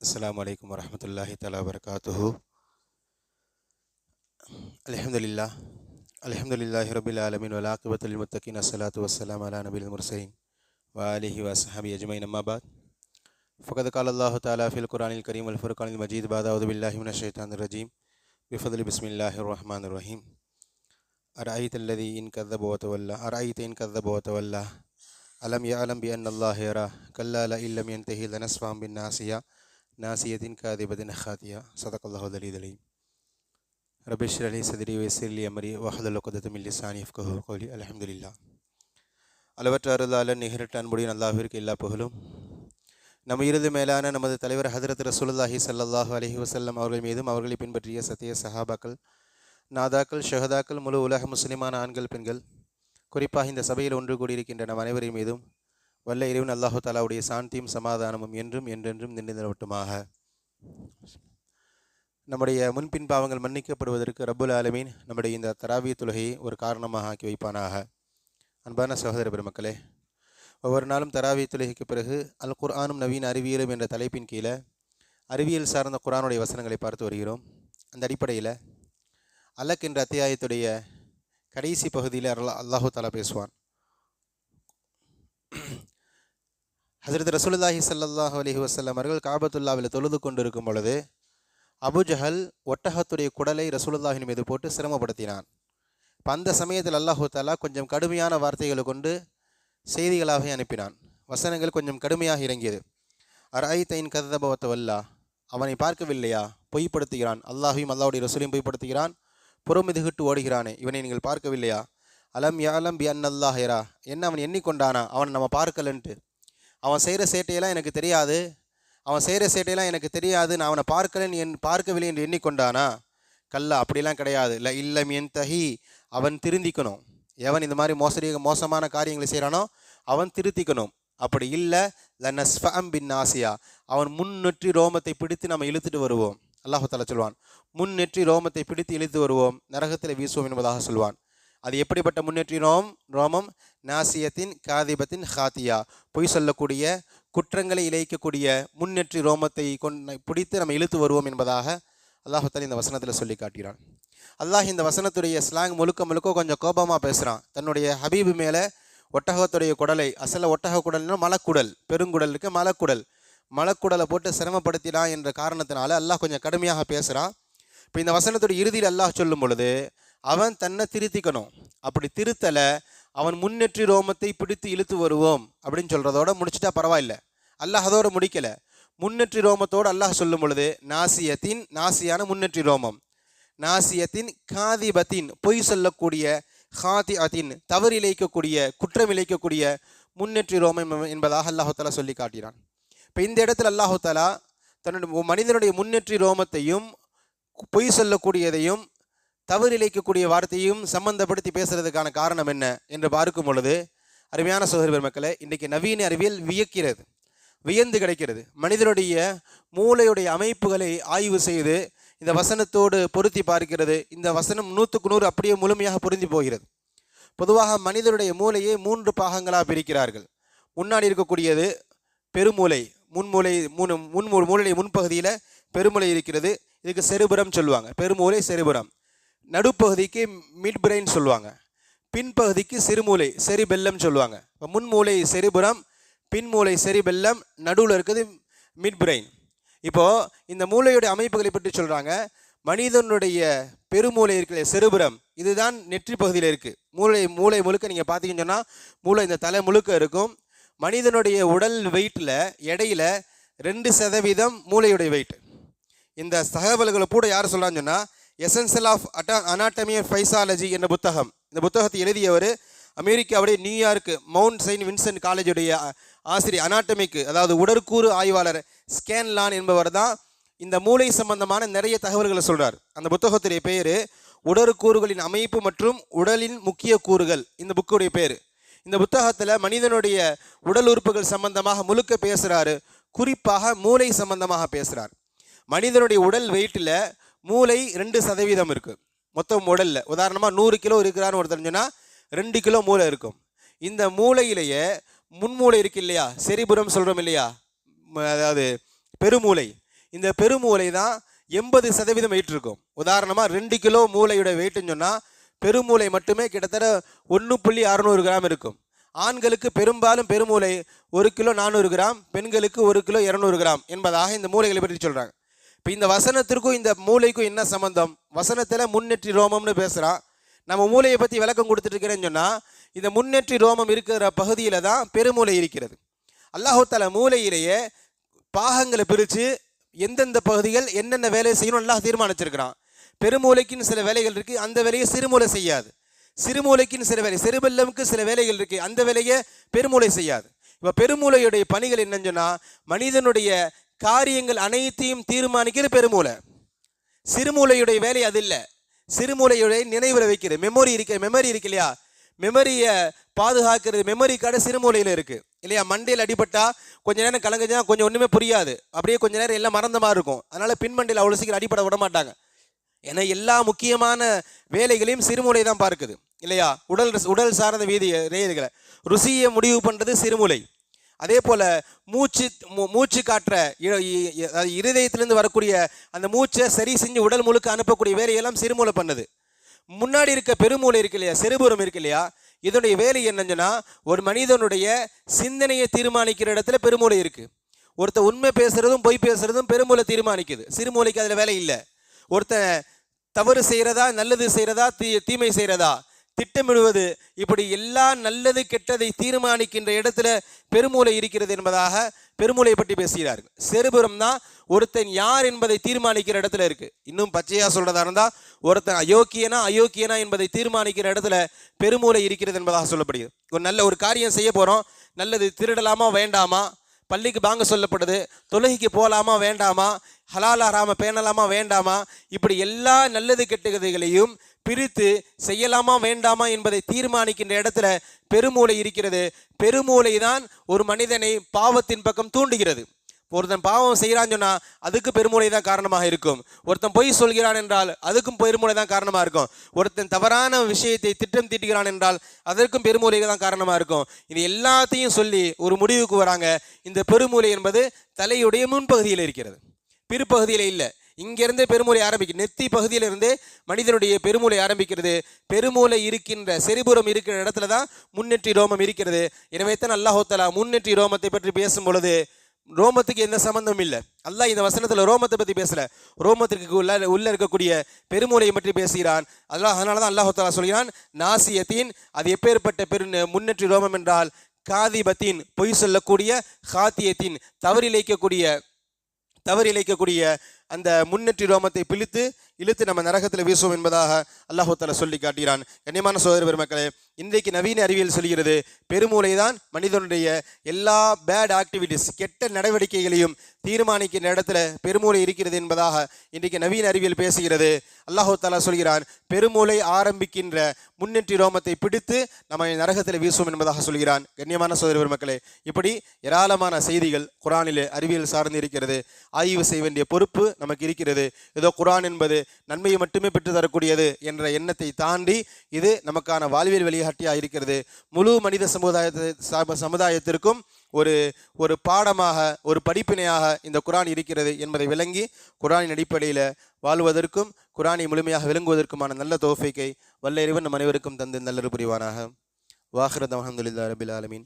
السلام عليكم ورحمة الله تعالى وبركاته. الحمد لله. الحمد لله رب العالمين والعاقبة للمتقين الصلاة والسلام على نبي المرسلين وآله وصحبه أجمعين. أما بعد فقد قال الله تعالى في القرآن الكريم والفرقان المجيد بعد أعوذ بالله من الشيطان الرجيم. بفضل بسم الله الرحمن الرحيم. أرأيت الذي إن كذب وتولى أرأيت إن كذب وتولى. ألم يعلم بأن الله يرى كلا لئن لم ينتهي لنصفا بالناصية. நாசியத்தின் காதிபதின் ஹாதியா சதகல்லாஹுல் அலிதலி ரபேஷ் அலி சதிரி வயசிலி அமரி வஹதுல் குதத்தமில்லி சானிஃப் கஹு கோலி அலஹம்துல்லா அளவற்ற அருளாள நிகரட்ட அன்புடைய அல்லாஹிற்கு எல்லா புகழும். நம் இறுதி மேலான நமது தலைவர் ஹதரத் ரசூலுல்லாஹி சல்லாஹூ அலஹி வசல்லம் அவர்கள் மீதும் அவர்களை பின்பற்றிய சத்திய சஹாபாக்கள் நாதாக்கள் ஷஹதாக்கள் முழு உலக முஸ்லிமான ஆண்கள் பெண்கள் குறிப்பாக இந்த சபையில் ஒன்று கூடியிருக்கின்ற நம் அனைவரின் மீதும் வல்ல இறைவன் அல்லாஹு தாலாவுடைய சாந்தியும் சமாதானமும் என்றும் என்றென்றும் நின்று நிலவட்டுமாக நம்முடைய முன்பின் பாவங்கள் மன்னிக்கப்படுவதற்கு ரப்புல் ஆலமீன் நம்முடைய இந்த தராவிய தொழுகையை ஒரு காரணமாக ஆக்கி வைப்பானாக. அன்பான சகோதர பெருமக்களே ஒவ்வொரு நாளும் தராவிய தொழுகைக்கு பிறகு அல் குர்ஆனும் நவீன அறிவியலும் என்ற தலைப்பின் கீழே அறிவியல் சார்ந்த குரானுடைய வசனங்களை பார்த்து வருகிறோம். அந்த அடிப்படையில் அலக் என்ற அத்தியாயத்துடைய கடைசி பகுதியில் அருளா அல்லாஹு தாலா பேசுவான். ஹசரத் ரசூலுல்லாஹி சல்லாஹ் அலைஹி வசல்லம் அவர்கள் காபத்துல்லாவில் தொழுது கொண்டிருக்கும் பொழுது அபுஜஹல் ஒட்டகத்துடைய குடலை ரசூலுல்லாஹின் மீது போட்டு சிரமப்படுத்தினான். இப்போ அந்த சமயத்தில் அல்லாஹு தாலா கொஞ்சம் கடுமையான வார்த்தைகளை கொண்டு செய்திகளாக அனுப்பினான். வசனங்கள் கொஞ்சம் கடுமையாக இறங்கியது. அராய் தைன் கதபவத்த அவனை பார்க்கவில்லையா? பொய்ப்படுத்துகிறான். அல்லாஹையும் அல்லாவுடைய ரசூலையும் பொய்ப்படுத்துகிறான். புறமிதுகிட்டு ஓடுகிறானே இவனை நீங்கள் பார்க்கவில்லையா? அலம் யாலம் பி அன் அல்லாஹேரா என்ன அவன் எண்ணிக்கொண்டானா? அவன் நம்ம பார்க்கலன்ட்டு. அவன் செய்கிற சேட்டையெல்லாம் எனக்கு தெரியாது. அவன் செய்கிற சேட்டையெல்லாம் எனக்கு தெரியாது. நான் அவனை பார்க்கலன்னு என் பார்க்கவில்லை என்று எண்ணிக்கொண்டானா? கல்ல அப்படிலாம் கிடையாது. இல்லை இல்லம் என் தஹி அவன் திருந்திக்கணும். எவன் இந்த மாதிரி மோசடி மோசமான காரியங்களை செய்கிறானோ அவன் திருத்திக்கணும். அப்படி இல்லை. லனஸ்ஃபம் பின் ஆசியா அவன் முன்னெற்றி ரோமத்தை பிடித்து நம்ம இழுத்துட்டு வருவோம். அல்லாஹு தாலா சொல்வான். முன்னெற்றி ரோமத்தை பிடித்து இழுத்து வருவோம். நரகத்தில் வீசுவோம் என்பதாக சொல்வான். அது எப்படிப்பட்ட முன்னேற்றி ரோம் ரோமம்? நாசியத்தின் காதிபத்தின் ஹாத்தியா. பொய் சொல்லக்கூடிய குற்றங்களை இழைக்கக்கூடிய முன்னேற்றி ரோமத்தை கொண்டு பிடித்து நம்ம இழுத்து வருவோம் என்பதாக அல்லாஹால இந்த வசனத்தில் சொல்லி காட்டுகிறான். அல்லாஹ் இந்த வசனத்துடைய ஸ்லாங் முழுக்க முழுக்க கொஞ்சம் கோபமாக பேசுகிறான் தன்னுடைய ஹபீபு மேலே ஒட்டகத்துடைய குடலை அசல ஒட்டக குடல்னா மலக்குடல் பெருங்குடலுக்கு மலக்குடல். மலக்குடலை போட்டு சிரமப்படுத்தினான் என்ற காரணத்தினால அல்லாஹ் கொஞ்சம் கடுமையாக பேசுகிறான் இப்போ இந்த வசனத்துடைய இறுதியில் அல்லாஹ் சொல்லும் பொழுது அவன் தன்னை திருத்திக்கணும். அப்படி திருத்தலை அவன் முன்னேற்றி ரோமத்தை பிடித்து இழுத்து வருவோம் அப்படின்னு சொல்கிறதோட முடிச்சிட்டா பரவாயில்ல. அல்லாஹ் அதோடு முடிக்கலை. முன்னேற்றி ரோமத்தோடு அல்லாஹ் சொல்லும் பொழுது நாசியத்தின் நாசியான முன்னேற்றி ரோமம். நாசியத்தின் காதிபத்தின் பொய் சொல்லக்கூடிய ஹாதி அதின் தவறு இழைக்கக்கூடிய குற்றம் இழைக்கக்கூடிய முன்னேற்றி ரோமம் என்பதாக அல்லாஹாலா சொல்லி காட்டினான். இப்போ இந்த இடத்துல அல்லாஹாலா தன்னுடைய மனிதனுடைய முன்னேற்றி ரோமத்தையும் பொய் சொல்லக்கூடியதையும் தவறு இழைக்கக்கூடிய வார்த்தையும் சம்பந்தப்படுத்தி பேசுறதுக்கான காரணம் என்ன என்று பார்க்கும் பொழுது அருமையான சோதரி பெருமக்களை இன்றைக்கு நவீன அறிவியல் வியக்கிறது வியந்து கிடைக்கிறது. மனிதனுடைய மூளையுடைய அமைப்புகளை ஆய்வு செய்து இந்த வசனத்தோடு பொருத்தி பார்க்கிறது. இந்த வசனம் நூற்றுக்கு நூறு அப்படியே முழுமையாக பொருந்தி போகிறது. பொதுவாக மனிதனுடைய மூளையை மூன்று பாகங்களாக பிரிக்கிறார்கள். முன்னாடி இருக்கக்கூடியது பெருமூளை முன்மூளை முன் முன் மூளையுடைய முன்பகுதியில் பெருமூளை இருக்கிறது. இதுக்கு செருபுரம் சொல்லுவாங்க. பெருமூளை செருபுரம். நடுப்பகுதிக்கு மிட் பிரெயின் சொல்லுவாங்க. பின்பகுதிக்கு சிறுமூலை செரிபெல்லம் சொல்லுவாங்க. இப்போ முன்மூளை செரிபுரம் பின்மூளை செரிபெல்லம் நடுவில் இருக்குது மிட் பிரெயின் இப்போது இந்த மூளையுடைய அமைப்புகளை பற்றி சொல்கிறாங்க மனிதனுடைய பெருமூளை இருக்கிற செருபுரம் இதுதான் நெற்றி பகுதியில் இருக்குது மூளை மூளை முழுக்க நீங்கள் பார்த்தீங்கன்னு சொன்னால் மூளை இந்த தலை முழுக்க இருக்கும். மனிதனுடைய உடல் வெயிட்டில் எடையில் ரெண்டு சதவீதம் மூளையுடைய வெயிட் இந்த தகவல்களை கூட யார் சொல்கிறான்னு சொன்னால் எசென்சல் ஆஃப் அட்டா அனாட்டமி ஆஃப் ஃபைசாலஜி என்ற புத்தகம். இந்த புத்தகத்தை எழுதியவர் அமெரிக்காவுடைய New York mount Saint Vincent காலேஜுடைய ஆசிரியர் அனாட்டமிக்கு அதாவது உடற்கூறு ஆய்வாளர் ஸ்கேன்லான் என்பவர் தான் இந்த மூளை சம்பந்தமான நிறைய தகவல்களை சொல்கிறார் அந்த புத்தகத்துடைய பேர் உடற்கூறுகளின் அமைப்பு மற்றும் உடலின் முக்கிய கூறுகள். இந்த புக்குடைய பேர். இந்த புத்தகத்தில் மனிதனுடைய உடல் உறுப்புகள் சம்பந்தமாக முழுக்க பேசுகிறாரு குறிப்பாக மூளை சம்பந்தமாக பேசுகிறார் மனிதனுடைய உடல் வெயிட்டில் மூளை ரெண்டு சதவீதம் இருக்குது மொத்தம் உடலில். உதாரணமாக நூறு கிலோ இருக்கிறான்னு ஒருத்தர் சொன்னால் ரெண்டு கிலோ மூளை இருக்கும். இந்த மூளையிலேயே முன்மூளை இருக்கு இல்லையா? செரிபுரம் சொல்கிறோம் இல்லையா? அதாவது பெருமூளை. இந்த பெருமூளை தான் எண்பது சதவீதம் வெயிட் இருக்கும். உதாரணமாக ரெண்டு கிலோ மூளையோட வெயிட்னு சொன்னால் பெருமூளை மட்டுமே கிட்டத்தட்ட ஒன்று புள்ளி அறநூறு கிராம் இருக்கும். ஆண்களுக்கு பெரும்பாலும் பெருமூளை ஒரு கிலோ நானூறு கிராம் பெண்களுக்கு ஒரு கிலோ இரநூறு கிராம் என்பதாக இந்த மூளைகளை பற்றி சொல்கிறாங்க இப்போ இந்த வசனத்திற்கும் இந்த மூளைக்கும் என்ன சம்பந்தம்? வசனத்தில் முன்னேற்றி ரோமம்னு பேசுகிறான் நம்ம மூளையை பற்றி விளக்கம் கொடுத்துட்டு இருக்கிறேன்னு சொன்னால் இந்த முன்னேற்றி ரோமம் இருக்கிற பகுதியில் தான் பெருமூளை இருக்கிறது. அல்லாஹால மூளையிலேயே பாகங்களை பிரித்து எந்தெந்த பகுதிகள் என்னென்ன வேலையை செய்யணும் அல்லாஹ் தீர்மானிச்சிருக்கிறான். பெருமூளைக்குன்னு சில வேலைகள் இருக்குது அந்த வேலையை சிறுமூளை செய்யாது. சிறுமூளைக்குன்னு சில வேலை சிறுபெல்லமுக்கு சில வேலைகள் இருக்குது அந்த வேலையை பெருமூளை செய்யாது. இப்போ பெருமூளையுடைய பணிகள் என்னன்னு சொன்னால் மனிதனுடைய காரியங்கள் அனைத்தையும் தீர்மானிக்கிறது பெருமூளை. சிறுமூளையுடைய வேலை அது இல்லை. சிறுமூளையுடைய நினைவில் வைக்கிறது மெமரி இருக்க மெமரி இருக்கு இல்லையா? மெமரியை பாதுகாக்கிறது மெமரி கார்டு சிறுமூலையில் இருக்குது இல்லையா? மண்டையில் அடிபட்டா கொஞ்ச நேரம் கலங்குச்சுன்னா கொஞ்சம் ஒன்றுமே புரியாது. அப்படியே கொஞ்ச நேரம் எல்லாம் மறந்த மாதிரி இருக்கும். அதனால் பின்மண்டையில் அவ்வளோ சீக்கிரம் அடிப்பட விட மாட்டாங்க. ஏன்னா எல்லா முக்கியமான வேலைகளையும் சிறுமூலை தான் பார்க்குது. இல்லையா? உடல் உடல் சார்ந்த வீதி ரேதிகளை ருசியை முடிவு பண்ணுறது சிறுமூலை அதே போல் மூச்சு மூச்சு காட்டுற இ- இருதயத்திலேருந்து வரக்கூடிய அந்த மூச்சை சரி செஞ்சு உடல் முழுக்க அனுப்பக்கூடிய வேலையெல்லாம் சிறுமூலை பண்ணுது. முன்னாடி இருக்க பெருமூளை இருக்கு இல்லையா செருபுரம் இருக்கு இல்லையா இதனுடைய வேலை என்னன்னா ஒரு மனிதனுடைய சிந்தனையை தீர்மானிக்கிற இடத்துல பெருமூளை இருக்குது ஒருத்தன் உண்மை பேசுகிறதும் பொய் பேசுகிறதும் பெருமூளை தீர்மானிக்குது. சிறுமூளைக்கு அதில் வேலை இல்லை. ஒருத்தன் தவறு செய்கிறதா நல்லது செய்கிறதா தீ தீமை செய்கிறதா திட்டமிடுவது இப்படி எல்லா நல்லது கெட்டதை தீர்மானிக்கின்ற இடத்துல பெருமூளை இருக்கிறது என்பதாக பெருமூளை பற்றி பேசுகிறார்கள். செருபுரம் தான் ஒருத்தன் யார் என்பதை தீர்மானிக்கிற இடத்துல இருக்கு. இன்னும் பச்சையா சொல்றதா இருந்தா ஒருத்தன் அயோக்கியனா அயோக்கியனா என்பதை தீர்மானிக்கிற இடத்துல பெருமூளை இருக்கிறது என்பதாக சொல்லப்படுகிறது. ஒரு நல்ல ஒரு காரியம் செய்ய போறோம் நல்லது திருடலாமா வேண்டாமா பள்ளிக்கு பாங்க சொல்லப்படுது. தொழுகைக்கு போகலாமா வேண்டாமா? ஹலாலாராம பேணலாமா வேண்டாமா? இப்படி எல்லா நல்லது கெட்டுகதைகளையும் பிரித்து செய்யலாமா வேண்டாமா என்பதை தீர்மானிக்கின்ற இடத்துல பெருமூளை இருக்கிறது. பெருமூளை தான் ஒரு மனிதனை பாவத்தின் பக்கம் தூண்டுகிறது. ஒருத்தன் பாவம் செய்கிறான்னு சொன்னால் அதுக்கு பெருமுறை தான் காரணமாக இருக்கும். ஒருத்தன் பொய் சொல்கிறான் என்றால் அதுக்கும் பெருமுறை தான் காரணமாக இருக்கும். ஒருத்தன் தவறான விஷயத்தை திட்டம் தீட்டுகிறான் என்றால் அதற்கும் பெருமூளை தான் காரணமாக இருக்கும். இது எல்லாத்தையும் சொல்லி ஒரு முடிவுக்கு வராங்க. இந்த பெருமூலை என்பது தலையுடைய முன்பகுதியில் இருக்கிறது. பிற்பகுதியில் இல்லை. இங்கிருந்தே பெருமூளை ஆரம்பிக்கும் நெத்தி பகுதியிலிருந்தே மனிதனுடைய பெருமூளை ஆரம்பிக்கிறது. பெருமூளை இருக்கின்ற செரிபுரம் இருக்கிற இடத்துல தான் முன்னெற்றி ரோமம் இருக்கிறது. எனவே தான் அல்லாஹோத்தலா முன்னெற்றி ரோமத்தை பற்றி பேசும் பொழுது ரோமத்துக்கு எந்த சம்பந்தமும் இல்லை. அல்லாஹ் இந்த வசனத்தில் ரோமத்தை பற்றி பேசலை. ரோமத்திற்கு உள்ள உள்ளே இருக்கக்கூடிய பெருமூளையை பற்றி பேசுகிறான். அதெல்லாம் அதனால தான் அல்லாஹாலா சொல்கிறான் நாசியத்தின் அது எப்பேற்பட்ட பெரு முன்னேற்றி ரோமம் என்றால் காதிபத்தின் பொய் சொல்லக்கூடிய ஹாத்தியத்தின் தவறிழைக்கக்கூடிய தவறிழைக்கக்கூடிய அந்த முன்னேற்றி ரோமத்தை பிழித்து இழுத்து நம்ம நரகத்தில் வீசுவோம் என்பதாக அல்லாஹு சொல்லி காட்டுகிறான் கண்ணியமான சோதர பெருமக்களே இன்றைக்கு நவீன அறிவியல் சொல்கிறது பெருமூளை தான் மனிதனுடைய எல்லா பேட் ஆக்டிவிட்டிஸ் கெட்ட நடவடிக்கைகளையும் தீர்மானிக்கின்ற இடத்துல பெருமூளை இருக்கிறது என்பதாக இன்றைக்கு நவீன அறிவியல் பேசுகிறது. அல்லாஹு தஆலா சொல்கிறான் பெருமூளை ஆரம்பிக்கின்ற முன்னெற்றி ரோமத்தை பிடித்து நம்ம நரகத்தில் வீசுவோம் என்பதாக சொல்கிறான். கண்ணியமான சோதர பெருமக்களே இப்படி ஏராளமான செய்திகள் குரானிலே அறிவியல் சார்ந்து இருக்கிறது. ஆய்வு செய்ய வேண்டிய பொறுப்பு நமக்கு இருக்கிறது. ஏதோ குரான் என்பது நன்மையை மட்டுமே பெற்று தரக்கூடியது என்ற எண்ணத்தை தாண்டி இது நமக்கான வாழ்வியல் வழிகாட்டியாக இருக்கிறது. முழு மனித சமுதாயத்தை சமுதாயத்திற்கும் ஒரு ஒரு பாடமாக ஒரு படிப்பினையாக இந்த குரான் இருக்கிறது என்பதை விளங்கி குரானின் அடிப்படையில் வாழ்வதற்கும் குரானை முழுமையாக விளங்குவதற்குமான நல்ல தோஃபிக்கை வல்ல இறைவன் நம் அனைவருக்கும் தந்து நல்லொரு புரிவானாக. வாஹிரத் அஹமதுல்லா ரபில் ஆலமீன்.